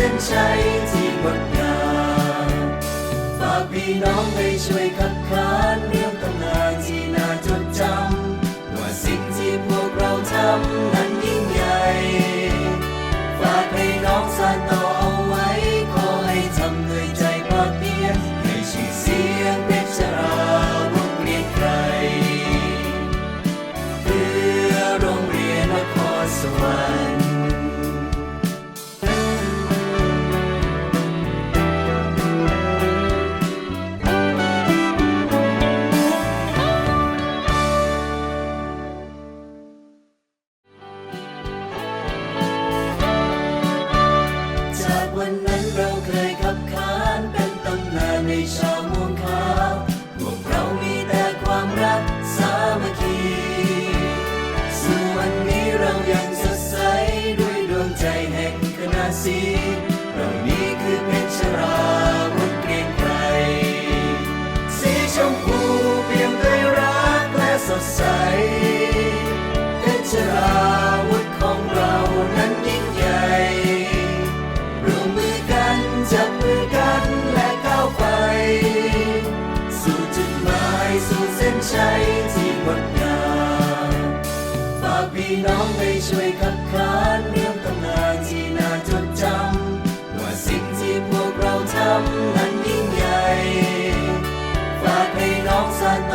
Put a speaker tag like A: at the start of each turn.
A: ส้นชัที่งดงามฝากพี่น้องไปช่วยคัดค้านเรื่องตำนานที่น่าจดจำว่าสิ่งที่พวกเราทำ นั้นเราเคยขับขานเป็นตำนานในชาวม่วงขาวพวกเรามีแต่ความรักสามัคคี สู่วันนี้เรายังสดใสด้วยดวงใจแห่งคณะสีเรานี้คือเพชรราวุฒเกรียงไกรสีชมพูเปลี่ยนด้วยรักและสดใส ช่วยขับขานเรื่องตำนานที่น่าจดจำว่าสิ่งที่พวกเราทำนั้นยิ่งใหญ่ฝากให้น้องซานโต